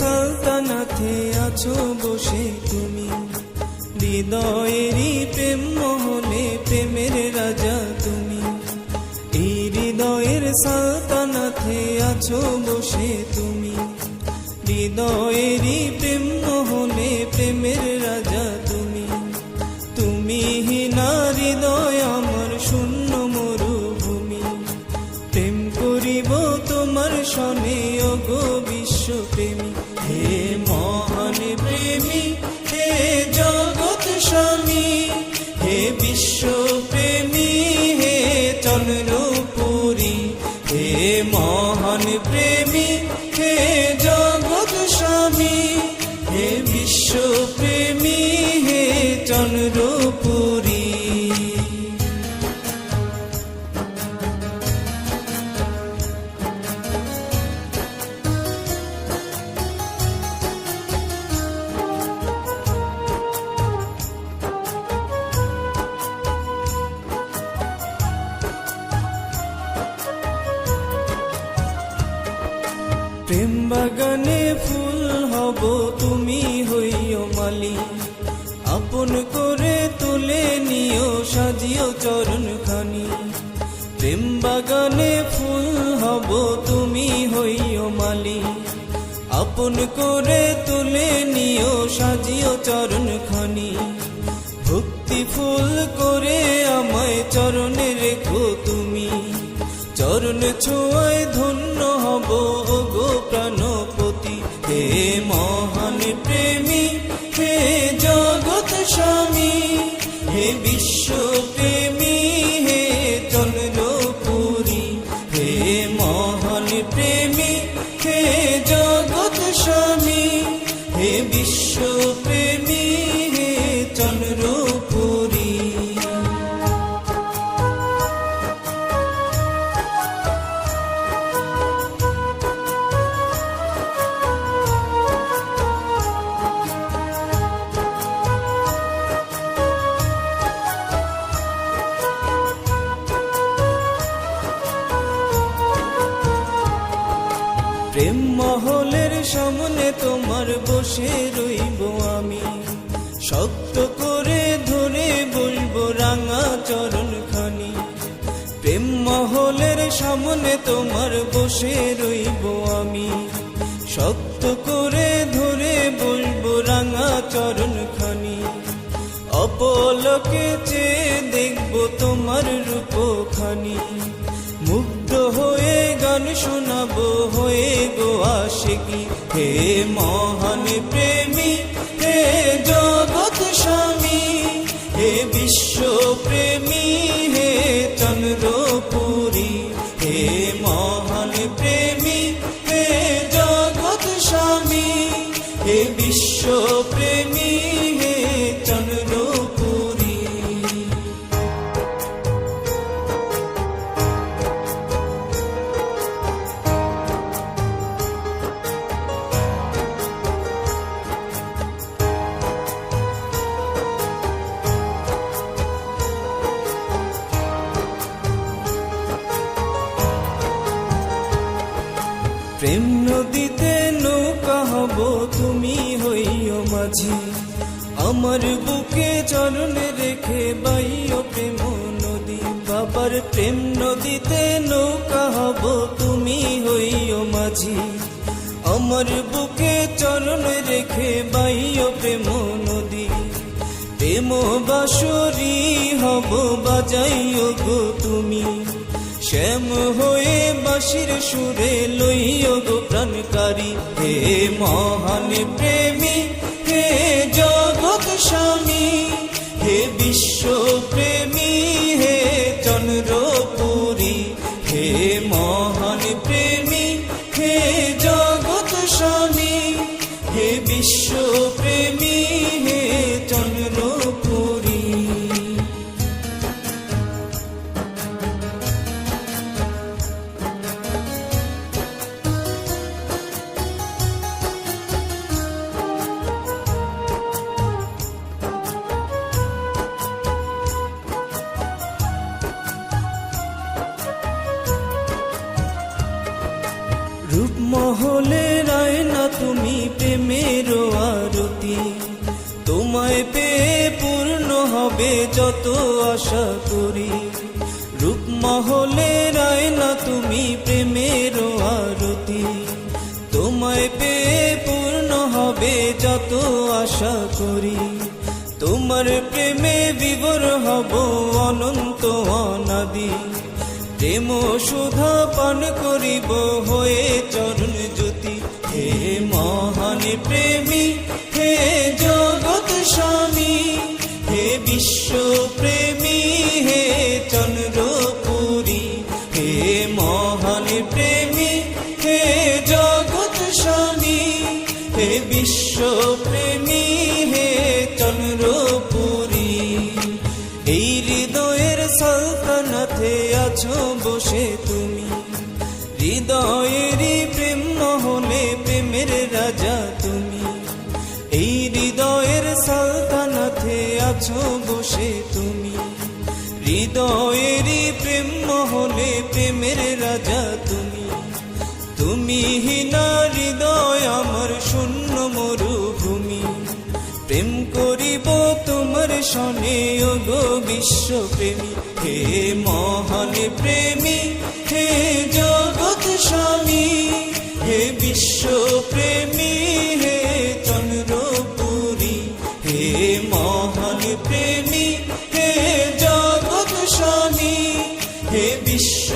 সালতানাতে আছো বসে তুমি। হৃদয়েরই প্রেম মোহনে, প্রেমের রাজা তুমি। এই হৃদয়ের সালতানাথে আছো বসে তুমি। হৃদয়েরই বাগানে ফুল হব, তুমি হইও মালি আপন করে তুলে নিও, সাজিও চরণ খানি প্রেম বাগানে ফুল হব, তুমি হইও মালি আপন করে তুলে নিও, সাজিও চরণ খানি ভক্তি ফুল করে আমায় চরণে রেখো তুমি। চরণ ছোঁয়ায় ধন্য হব মহান প্রেমী, হে জগৎ স্বামী, হে বিশ্ব প্রেমী, হে চন্দ্রপুরী, হে মহান প্রেমী, হে জগৎ প্রেম মহলের সামনে তোমার বসে রইব আমি। শক্ত করে ধরে বলব রাঙা চরণ খানি। প্রেম মহলের সামনে তোমার বসে রইব আমি। শক্ত করে ধরে বলব রাঙা চরণ খানি। অপলকে চেয়ে দেখব তোমার রূপ খানি মুগ্ধ হয়ে গান শোনাবো হয়ে গো আশিকি। হে মহান প্রেমী হে জগৎ স্বামী হে বিশ্ব প্রেমী। প্রেম নদীতে নৌকা হব, তুমি হইও মাঝি। আমার বুকে চরণে রেখে বাইও প্রেম নদী। বাবার প্রেম নদীতে নৌকা হব, তুমি হইও মাঝি। আমার বুকে চরণে রেখে বাইও প্রেম নদী। প্রেম বাসরি হব, বাজাইও গো তুমি। শ্যাম হয়ে বাসির সুরে লইয় গো প্রাণকারী। হে মহান প্রেমী, হে জগৎ স্বামী, হে বিশ্ব প্রেমেরও আরতি। তোমায় পে পূর্ণ হবে যত আশা করি। রূপমহলে রায় না তুমি প্রেমের আরতি। তোমায় পে পূর্ণ হবে যত আশা করি। তোমার প্রেমে বিবর হব অনন্ত অনাদি। প্রেম সুধা পান করিব হয়ে চরণ মহান প্রেমী, হে জগৎ স্বামী, হে বিশ্ব প্রেমী হে চন্দ্রপুরী, হে মহান প্রেমী, হে জগৎ স্বামী, হে বিশ্ব প্রেমী হে চন্দ্রপুরী। এই হৃদয়ের সালতানাতে আছো বসে তুমি, হৃদয়েরই প্রেম মহলে প্রেমের রাজা আছো বসে তুমি। হৃদয়েরই প্রেম মহলে প্রেমের রাজা তুমি। তুমি হিনা হৃদয়, আমার শূন্য মরুভূমি। প্রেম করিব তোমার সনে গো বিশ্ব প্রেমী হে মহান প্রেমী, হে বিশ্ব